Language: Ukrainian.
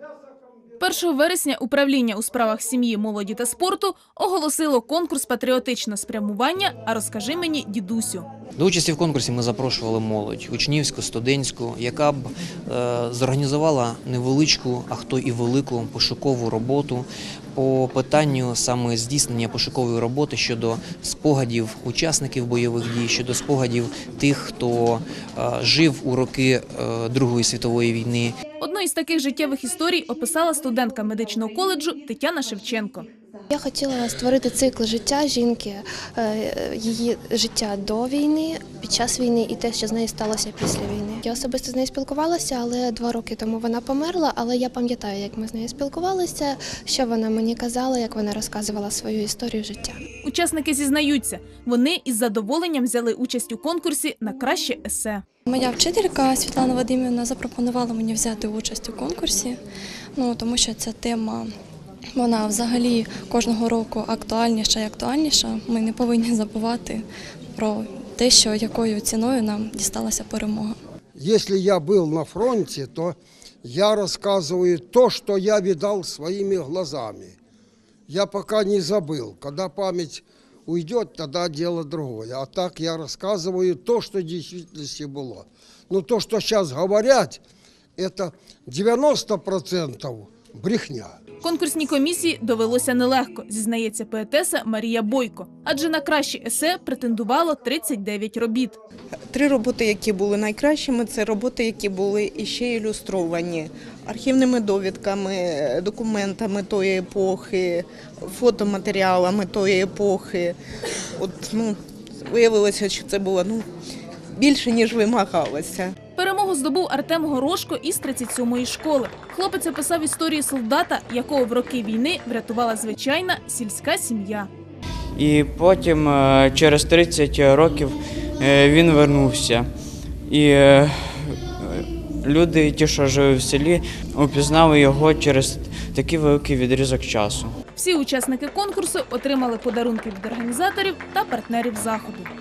Yes, sir. 1 вересня управління у справах сім'ї, молоді та спорту оголосило конкурс патріотичне спрямування. А розкажи мені, дідусю. До участі в конкурсі ми запрошували молодь учнівську, студентську, яка б е, зорганізувала невеличку, а хто і велику пошукову роботу по питанню саме здійснення пошукової роботи щодо спогадів учасників бойових дій, щодо спогадів тих, хто е, жив у роки е, Другої світової війни, Одну із таких життєвих історій описала студентка медичного коледжу Тетяна Шевченко. Я хотіла створити цикл життя жінки, е, її життя до війни, під час війни і те, що з нею сталося після війни. Я особисто з нею спілкувалася, але два роки тому вона померла. Але я пам'ятаю, як ми з нею спілкувалися, що вона мені казала, як вона розказувала свою історію життя. Учасники зізнаються, вони із задоволенням взяли участь у конкурсі на краще есе. Моя вчителька Світлана Вадимівна запропонувала мені взяти участь у конкурсі, ну тому що ця тема. Вона взагалі кожного року актуальніша і актуальніша. Ми не повинні забувати про те, що якою ціною нам дісталася перемога. Если я был на фронте, то я рассказываю то, что я видал своими глазами Я пока не забыл. Когда память уйдет, тогда дело другое. А так я рассказываю то, что в действительности было. Но то, что сейчас говорят, это 90% брехня. Конкурсній комісії довелося нелегко, зізнається поетеса Марія Бойко. Адже на краще есе претендувало 39 робіт. Три роботи, які були найкращими, це роботи, які були іще ілюстровані архівними довідками, документами тої епохи, фотоматеріалами тої епохи. От ну виявилося, що це було ну більше ніж вимагалося. Перемогу здобув Артем Горошко із 37-ї школи. Хлопець описав історію солдата, якого в роки війни врятувала звичайна сільська сім'я. І потім, е, через 30 років, е, він вернувся. І е, люди, ті, що жили в селі, упізнали його через такий великий відрізок часу. Всі учасники конкурсу отримали подарунки від організаторів та партнерів заходу.